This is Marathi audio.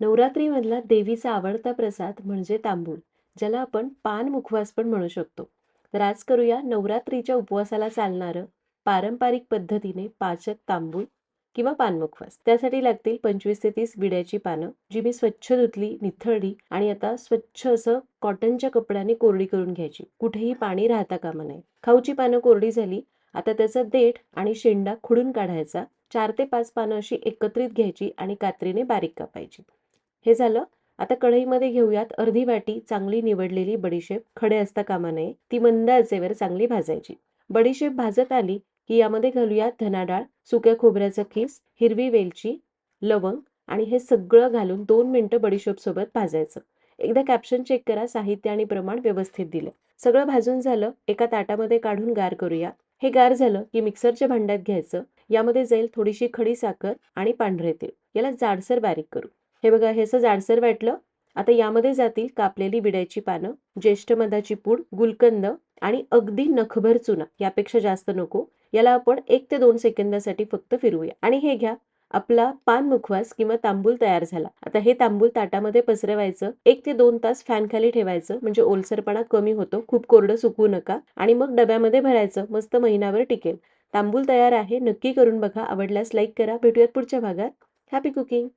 नवरात्रीमधला देवीचा आवडता प्रसाद म्हणजे तांबूळ ज्याला आपण पान मुखवास पण म्हणू शकतो. तर आज करूया नवरात्रीच्या उपवासाला चालणारं पारंपरिक पद्धतीने पाचक तांबूळ किंवा पान मुखवास. त्यासाठी लागतील पंचवीस ते तीस विड्याची पानं जी मी स्वच्छ धुतली निथळली आणि आता स्वच्छ असं कॉटनच्या कपड्याने कोरडी करून घ्यायची. कुठेही पाणी राहता कामा नये. खाऊची पानं कोरडी झाली आता त्याचा देठ आणि शेंडा खुडून काढायचा. चार ते पाच पानं अशी एकत्रित घ्यायची आणि कात्रीने बारीक कापायची. हे झालं. आता कढईमध्ये घेऊयात अर्धी वाटी चांगली निवडलेली बडीशेप खडे असता कामा नये. ती मंद आचेवर चांगली भाजायची. बडीशेप भाजत आली की यामध्ये घालूयात धनाडाळ सुक्या खोबऱ्याचा खीस हिरवी वेलची लवंग आणि हे सगळं घालून दोन मिनटं बडीशेप सोबत भाजायचं. एकदा कॅप्शन चेक करा साहित्य आणि प्रमाण व्यवस्थित दिलं. सगळं भाजून झालं एका ताटामध्ये काढून गार करूया. हे गार झालं की मिक्सरच्या भांड्यात घ्यायचं. यामध्ये जाईल थोडीशी खडी साखर आणि पांढरे तेल याला जाडसर बारीक करू. हे बघा हे असं जाडसर वाटलं. आता यामध्ये जातील कापलेली विड्याची पानं ज्येष्ठ मधाची पूड गुलकंद आणि अगदी नखभर चुना यापेक्षा जास्त नको. याला आपण एक ते दोन सेकंदासाठी फक्त फिरवूया. आणि हे घ्या आपला पान मुखवास किंवा तांबूल तयार झाला. आता हे तांबूल ताटामध्ये पसरवायचं. एक ते दोन तास फॅन खाली ठेवायचं म्हणजे ओलसरपणा कमी होतो खूप कोरडं सुकवू नका. आणि मग डब्यामध्ये भरायचं मस्त महिनाभर टिकेल. तांबूल तयार आहे नक्की करून बघा. आवडल्यास लाईक करा. भेटूयात पुढच्या भागात. Happy cooking!